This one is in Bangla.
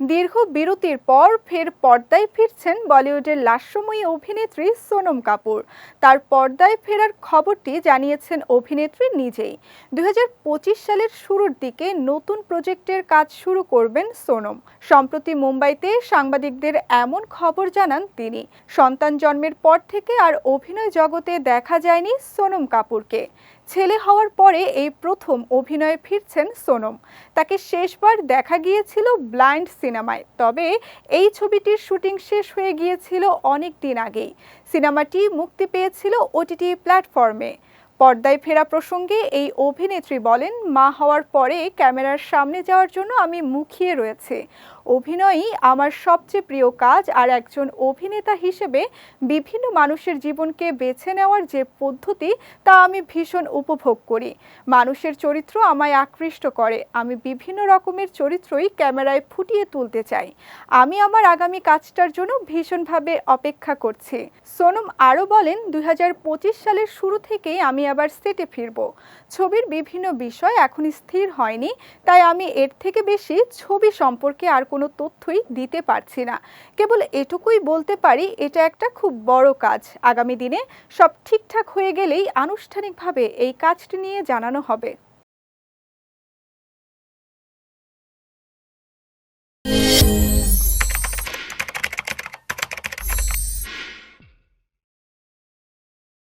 দীর্ঘ বিরতির পর ফের পর্দায় ফিরছেন বলিউডের লাস্যময়ী অভিনেত্রী সোনম কাপুর। তার পর্দায় ফেরার খবরটি জানিয়েছেন অভিনেত্রী নিজেই। দুই হাজার পঁচিশ সালের শুরুর দিকে নতুন প্রজেক্টের কাজ শুরু করবেন সোনম। সম্প্রতি মুম্বাইতে সাংবাদিকদের এমন খবর জানান তিনি। সন্তান জন্মের পর থেকে আর অভিনয় জগতে দেখা যায়নি সোনম কাপুরকে। ছেলে হওয়ার পরে এই প্রথম অভিনয়ে ফিরছেন সোনম। তাকে শেষবার দেখা গিয়েছিল ব্লাইন্ড সিনেমায়, তবে এই ছবিটির শুটিং শেষ হয়ে গিয়েছিল অনেক দিন আগেই। সিনেমাটি মুক্তি পেয়েছিল ওটিটি প্ল্যাটফর্মে। পর্দায় ফেরা প্রসঙ্গে এই অভিনেত্রী বলেন, মা হওয়ার পরে ক্যামেরার সামনে যাওয়ার জন্য আমি মুখিয়ে রয়েছে। অভিনয়ই আমার সবচেয়ে প্রিয় কাজ আর একজন অভিনেতা হিসেবে বিভিন্ন মানুষের জীবনকে বেছে নেওয়ার যে পদ্ধতি, তা আমি ভীষণ উপভোগ করি। মানুষের চরিত্র আমায় আকৃষ্ট করে। আমি বিভিন্ন রকমের চরিত্রই ক্যামেরায় ফুটিয়ে তুলতে চাই। আমি আমার আগামী কাজটার জন্য ভীষণভাবে অপেক্ষা করছি। সোনম আরও বলেন, দুই হাজার পঁচিশ সালের শুরু থেকেই আমি আবার সেটে ফিরব। ছবির বিভিন্ন বিষয় এখন স্থির হয়নি, তাই আমি এর থেকে বেশি ছবি সম্পর্কে আর কোনো তথ্যই দিতে পারছি না। কেবল এটুকুই বলতে পারি, এটা একটা খুব বড় কাজ। আগামী দিনে সব ঠিকঠাক হয়ে গেলেই আনুষ্ঠানিকভাবে এই কাজটি নিয়ে জানানো হবে।